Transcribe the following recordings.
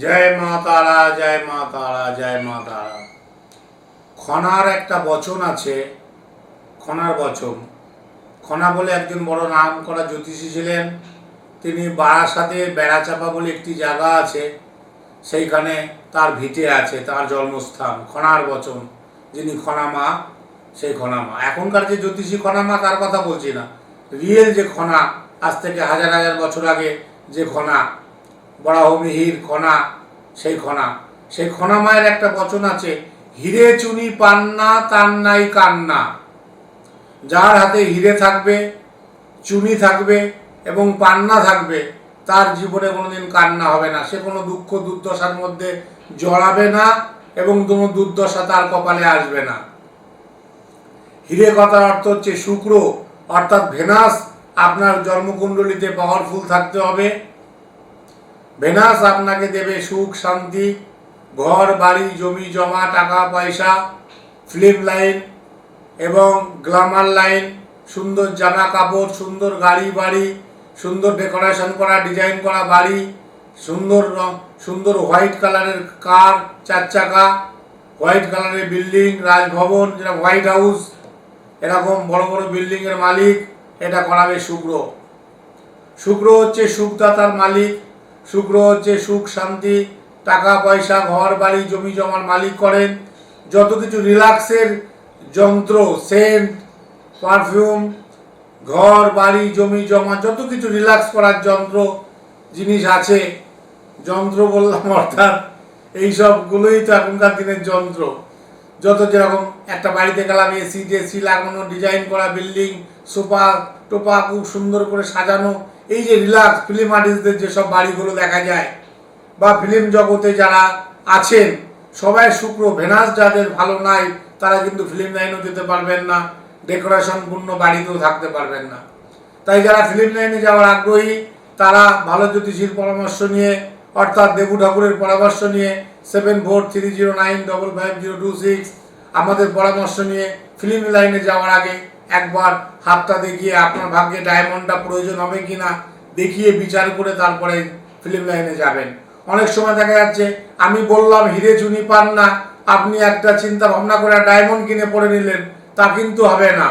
জয় মা তারা, জয় মা তারা, জয় মা তারা। খনার একটা বচন আছে, খনার বচন। খনা বলে একজন বড় নাম করা জ্যোতিষী ছিলেন। তিনি বারাসাতে বেড়াচাপা বলে একটি জায়গা আছে, সেইখানে তার ভিটে আছে, তার জন্মস্থান, খনার বচন। যিনি খনামা সেই খনামা এখনকার যে জ্যোতিষী খনামা তার কথা বলছি না। রিয়েল যে খনা, আজ থেকে হাজার হাজার বছর আগে যে খনা বরাহমিহির খনা, সেই খনা। সেই খনা মায়ের একটা বচন আছে, হিরে চুনি পান্না, তার নাই কান্না। যার হাতে হিরে থাকবে, চুনি থাকবে এবং পান্না থাকবে, তার জীবনে কোনোদিন কান্না হবে না। সে কোনো দুঃখ দুর্দশার মধ্যে জড়াবে না এবং কোনো দুর্দশা তার কপালে আসবে না। হিরে কথার অর্থ হচ্ছে শুক্র, অর্থাৎ ভেনাস, আপনার জন্মকুণ্ডলিতে পাওয়ারফুল থাকতে হবে। ভেনাস আপনাকে দেবে সুখ, শান্তি, ঘর, বাড়ি, জমি, জমা, টাকা, পয়সা ফিল্ম লাইন এবং গ্লামার লাইন সুন্দর জামা কাপড়, সুন্দর গাড়ি, বাড়ি, সুন্দর ডেকোরেশন করা ডিজাইন করা বাড়ি, সুন্দর রং, সুন্দর হোয়াইট কালারের কার চার চাকা হোয়াইট কালারের বিল্ডিং রাজভবন, যেটা হোয়াইট হাউস এরকম বড় বড় বিল্ডিংয়ের মালিক, এটা করাবে শুক্র। শুক্র হচ্ছে সুখদাতার মালিক। শুক্র হচ্ছে সুখ, শান্তি, টাকা, পয়সা, ঘর, বাড়ি, জমি, জমার মালিক করেন। যত কিছু রিল্যাক্সের যন্ত্র, সেন্ট, পারফিউম, ঘর, বাড়ি, জমি, জমা, যত কিছু রিল্যাক্স করার যন্ত্র, জিনিস আছে। যন্ত্র বললাম অর্থাৎ এই সবগুলোই তো এখনকার দিনের যন্ত্র। যত যেরকম একটা বাড়িতে গেলাম, এসি টেসি লাগানো, ডিজাইন করা, বিল্ডিং সোফা টোপা খুব সুন্দর করে সাজানো। এই যে রিলাক্স ফিল্ম আর্টিস্টদের যেসব বাড়িগুলো দেখা যায়, বা ফিল্ম জগতে যারা আছেন, সবাই শুক্র, ভেনাস যাদের ভালো নাই, তারা কিন্তু ফিল্ম লাইনেও যেতে পারবেন না ডেকোরেশন পূর্ণ বাড়িতেও থাকতে পারবেন না। তাই যারা ফিল্ম লাইনে যাওয়ার আগ্রহী, তারা ভালো জ্যোতিষীর পরামর্শ নিয়ে, অর্থাৎ দেবু ঠাকুরের পরামর্শ নিয়ে seven four three zero nine double five zero two six আমাদের পরামর্শ নিয়ে ফিল্ম লাইনে যাওয়ার আগে একবার হাতটা দেখিয়ে আপনার ভাগ্যে ডায়মন্ডটা প্রয়োজন হবে কি না দেখিয়ে বিচার করে তারপরে ফিল্ম লাইনে যাবেন। অনেক সময় দেখা যাচ্ছে, আমি বললাম, হিরে চুনি পান না, আপনি একটা চিন্তা ভাবনা করে ডায়মন্ড কিনে পরে নিলেন, তা কিন্তু হবে না।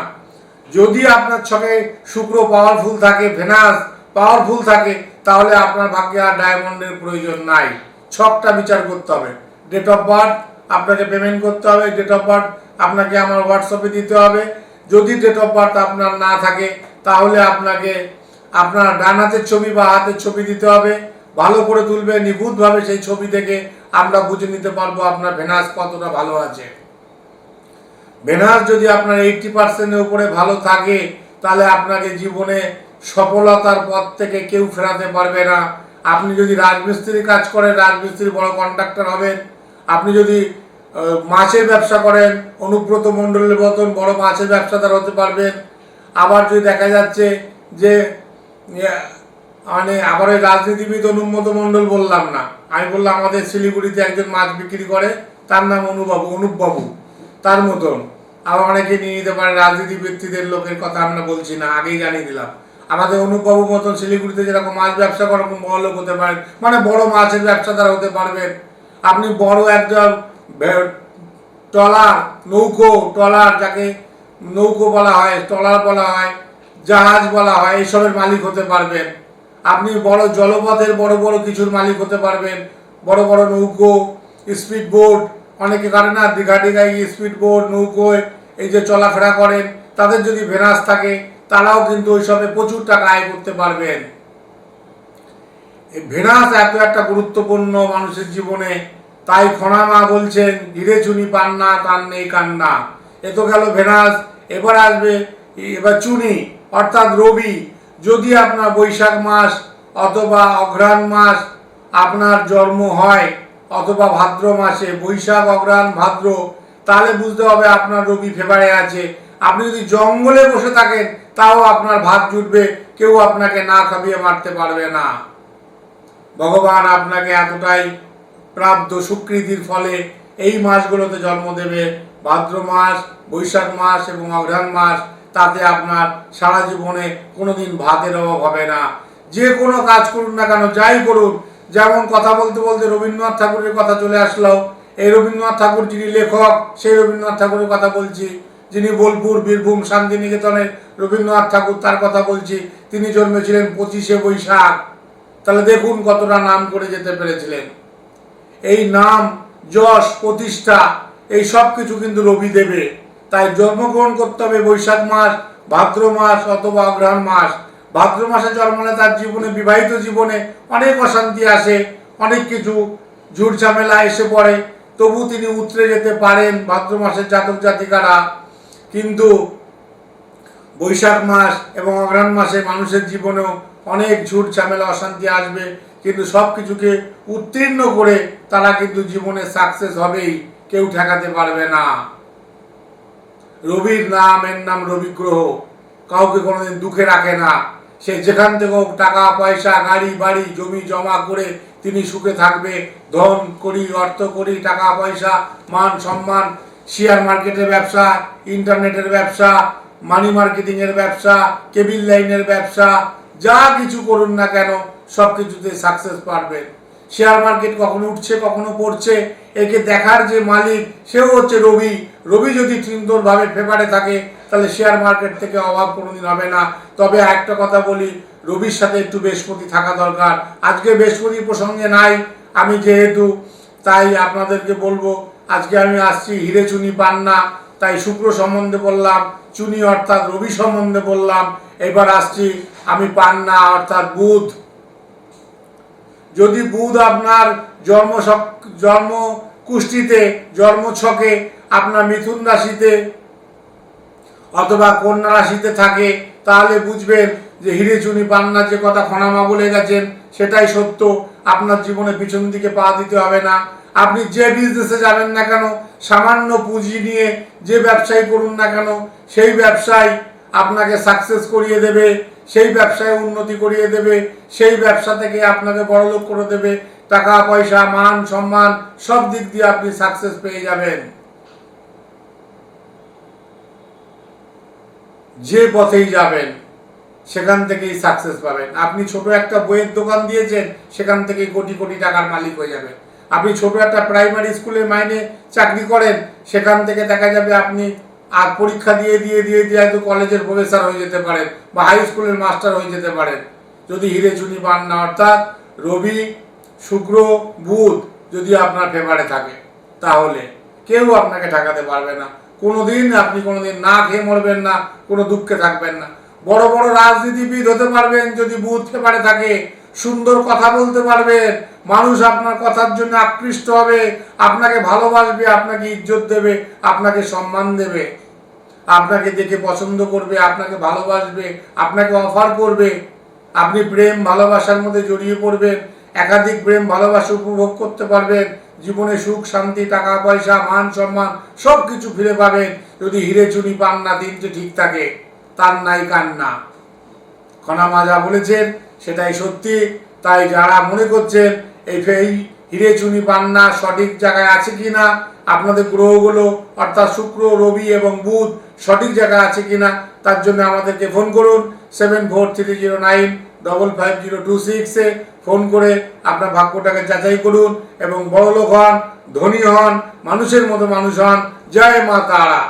যদি আপনার ছকে শুক্র পাওয়ারফুল থাকে ভেনাস পাওয়ারফুল থাকে, তাহলে আপনার ভাগ্যে আর ডায়মন্ডের প্রয়োজন নাই। ছকটা বিচার করতে হবে। ডেট অফ বার্থ আপনাকে পেমেন্ট করতে হবে ডেট অফ বার্থ আপনাকে আমার হোয়াটসঅ্যাপে দিতে হবে। যদি ডেট অফ বার্থ আপনার না থাকে, তাহলে আপনাকে আপনার ডান হাতের ছবি বা হাতের ছবি দিতে হবে। ভালো করে তুলবে, নিখুঁতভাবে সেই ছবি থেকে আমরা বুঝে নিতে পারব আপনার ভেনাস কতটা ভালো আছে। ভেনাস যদি আপনার এইটটি পার্সেন্টের উপরে ভালো থাকে, তাহলে আপনাকে জীবনে সফলতার পথ থেকে কেউ ফেরাতে পারবে না। আপনি যদি রাজমিস্ত্রি কাজ করেন, রাজমিস্ত্রি বড় কন্ট্রাক্টর হবেন। আপনি যদি মাছের ব্যবসা করেন, অনুব্রত মণ্ডলের মতন বড় মাছের ব্যবসাদার হতে পারবেন। আবার যদি দেখা যাচ্ছে যে মানে আবার ওই রাজনীতিবিদ অনুব্রত মণ্ডল বললাম না, আমি বললাম আমাদের শিলিগুড়িতে একজন মাছ বিক্রি করে, তার নাম অনুবাবু, অনুপবাবু, তার মতন। আবার অনেকে নিয়ে নিতে পারে, রাজনীতি ব্যক্তিদের লোকের কথা আমরা বলছি না, আগেই জানিয়ে দিলাম। আমাদের অনুপবাবু মতন শিলিগুড়িতে যেরকম মাছ ব্যবসা করে ওরকম বড় লোক হতে পারেন মানে বড় মাছের ব্যবসাদার হতে পারবেন। আপনি বড় একজন ট্রলার নৌকো ট্রলার যাকে নৌকো বলা হয় ট্রলার বলা হয়, জাহাজ বলা হয়, এইসবের মালিক হতে পারবেন। আপনি বড় জলপথের বড় বড় কিছুর মালিক হতে পারবেন। বড় বড় নৌকো স্পিড বোট অনেকে কারে না, দীঘা দীঘায় স্পিড বোট নৌকোয় এই যে চলাফেরা করেন, তাদের যদি ভেনাস থাকে, তারাও কিন্তু ওইসবে প্রচুর টাকা আয় করতে পারবেন। ভেনাস এত একটা গুরুত্বপূর্ণ মানুষের জীবনে তাই খনামা বলছেন হিরে চুনি পান না, তার নেই কান্না। এ তো গেল ভেনাস এবার আসবে, এবার চুনি, অর্থাৎ রবি। যদি আপনার বৈশাখ মাস অথবা অঘ্রাণ মাস আপনার জন্ম হয়, অথবা ভাদ্র মাসে, বৈশাখ, অঘ্রাণ, ভাদ্র, তাহলে বুঝতে হবে আপনার রবি ফেভারে আছে। আপনি যদি জঙ্গলে বসে থাকেন, তাও আপনার ভাত জুটবে, কেউ আপনাকে না খাবিয়ে মারতে পারবে না। ভগবান আপনাকে এতটাই প্রাপ্ত স্বীকৃতির ফলে এই মাসগুলোতে জন্ম দেবে ভাদ্র মাস, বৈশাখ মাস এবং অঘ্রাণ মাস। তাতে আপনার সারা জীবনে কোনোদিন ভাতের অভাব হবে না। যে কোনো কাজ করুন না কেন, যাই করুন। যেমন কথা বলতে বলতে রবীন্দ্রনাথ ঠাকুরের কথা চলে আসলো। এই রবীন্দ্রনাথ ঠাকুর যিনি লেখক, সেই রবীন্দ্রনাথ ঠাকুরের কথা বলছি। যিনি বোলপুর, বীরভূম শান্তিনিকেতনের রবীন্দ্রনাথ ঠাকুর তার কথা বলছি। তিনি জন্মেছিলেন পঁচিশে বৈশাখ। তাহলে দেখুন কতটা নাম করে যেতে পেরেছিলেন। এই নাম, যশ, প্রতিষ্ঠা, এই সব কিছু কিন্তু রবি দেবে। তাই জন্মগ্রহণ করতে হবে বৈশাখ মাস, ভাদ্র মাস অথবা অগ্রহণ মাস। ভাদ্র মাসে জন্মালে তার জীবনে, বিবাহিত জীবনে অনেক অশান্তি আসে, অনেক কিছু ঝুট ঝামেলা এসে পড়ে। তবু তিনি উতরে যেতে পারেন ভাদ্র মাসের জাতক জাতিকারা। কিন্তু বৈশাখ মাস এবং অগ্রহণ মাসে মানুষের জীবনেও অনেক ঝুট ঝামেলা অশান্তি আসবে। কিন্তু সব কিছুকে উত্তীর্ণ করে তারা কিন্তু জীবনে সাকসেস হবেই, কেউ ঠেকাতে পারবে না। রবির নাম, এর নাম রবি গ্রহ কাউকে কোনোদিন দুঃখে রাখে না। সে যেখান থেকে হোক টাকা, পয়সা, গাড়ি, বাড়ি, জমি জমা করে তিনি সুখে থাকবে। ধন করি, অর্থ করি, টাকা, পয়সা, মান, সম্মান শেয়ার মার্কেটের ব্যবসা ইন্টারনেটের ব্যবসা মানি মার্কেটিংয়ের ব্যবসা কেবিল লাইনের ব্যবসা, যা কিছু করুন না কেন সব কিছুতে সাকসেস পারবেন শেয়ার মার্কেট কখনো উঠছে, কখনো পড়ছে। একে দেখার যে মালিক, সেও হচ্ছে রবি। রবি যদি সুন্দরভাবে ফেভারে থাকে, তাহলে শেয়ার মার্কেট থেকে অভাব কোনোদিন হবে না। তবে একটা কথা বলি, রবির সাথে একটু বৃহস্পতি থাকা দরকার। আজকে বৃহস্পতি প্রসঙ্গে নাই, আমি যেহেতু, তাই আপনাদেরকে বলব, আজকে আমি আসছি হিরে চুনি পান্না। তাই শুক্র সম্বন্ধে বললাম, চুনি অর্থাৎ রবি সম্বন্ধে বললাম। এবার আসছি আমি পান্না অর্থাৎ বুধ। যদি বুধ আপনার জন্ম জন্ম কুষ্টিতে জন্মছকে আপনার মিথুন রাশিতে অথবা কন্যা রাশিতে থাকে, তাহলে বুঝবেন যে হিরে চুনি পান্না যে কথা খনামা বলে গেছেন, সেটাই সত্য। আপনার জীবনে পিছন দিকে পা দিতে হবে না। আপনি যে বিজনেসে যাবেন না কেন, সামান্য পুঁজি নিয়ে যে ব্যবসায় করুন না কেন, সেই ব্যবসায় আপনাকে সাকসেস করিয়ে দেবে। সেই ব্যবসায় উন্নতি করিয়ে দেবে, সেই ব্যবসা থেকে আপনাকে বড়লোক করে দেবে, টাকা, পয়সা, মান, সম্মান, সব দিক দিয়ে আপনি সাকসেস পেয়ে যাবেন। যে পথেই যাবেন, সেখান থেকেই সাকসেস পাবেন। আপনি ছোট একটা বইয়ের দোকান দিয়েছেন, সেখান থেকেই কোটি কোটি টাকার মালিক হয়ে যাবেন। আপনি ছোট একটা প্রাইমারি স্কুলে মাইনে চাকরি করেন, সেখান থেকে দেখা যাবে আপনি আর পরীক্ষা দিয়ে দিয়ে দিয়ে দিয়ে হয়তো কলেজের প্রফেসর হয়ে যেতে পারেন বা হাই স্কুলের মাস্টার হয়ে যেতে পারেন যদি হিরে চুনি পান না, অর্থাৎ রবি, শুক্র, বুধ যদি আপনার ফেভারে থাকে, তাহলে কেউ আপনাকে ঠেকাতে পারবে না। কোনোদিন আপনি কোনোদিন না খেয়ে মরবেন না, কোনো দুঃখে থাকবেন না। বড় বড় রাজনীতিবিদ হতে পারবেন যদি বুথ পেপারে থাকে, সুন্দর কথা বলতে পারবেন, মানুষ আপনার কথার জন্য আকৃষ্ট হবে, আপনাকে ভালোবাসবে, আপনাকে ইজ্জত দেবে, আপনাকে সম্মান দেবে। আপনাকে দেখে পছন্দ করবে, আপনাকে ভালোবাসবে, আপনাকে অফার করবে, আপনি প্রেম, ভালোবাসার মধ্যে জড়িয়ে পড়বেন, একাধিক প্রেম, ভালোবাসা উপভোগ করতে পারবেন, জীবনে সুখ, শান্তি, টাকা, পয়সা, মান, সম্মান সব কিছু ফিরে পাবেন। যদি হিরে চুনি পান না দিনটি ঠিক থাকে, তার নাই কান্না। খনা মাজা বলেছেন, সেটাই সত্যি, তাই যারা মনে করছেন, এই এই হিরে চুনি পান্না সঠিক জায়গায় আছে কি না আপনাদের গ্রহগুলো, অর্থাৎ শুক্র, রবি এবং বুধ সঠিক জায়গা আছে কিনা, তার জন্য আমাদেরকে ফোন করুন seven four three zero nine double five zero two সিক্সে ফোন করে আপনার ভাগ্যটাকে যাচাই করুন এবং বড়লোক হন, ধনী হন, মানুষের মতো মানুষ হন। জয় মা তারা।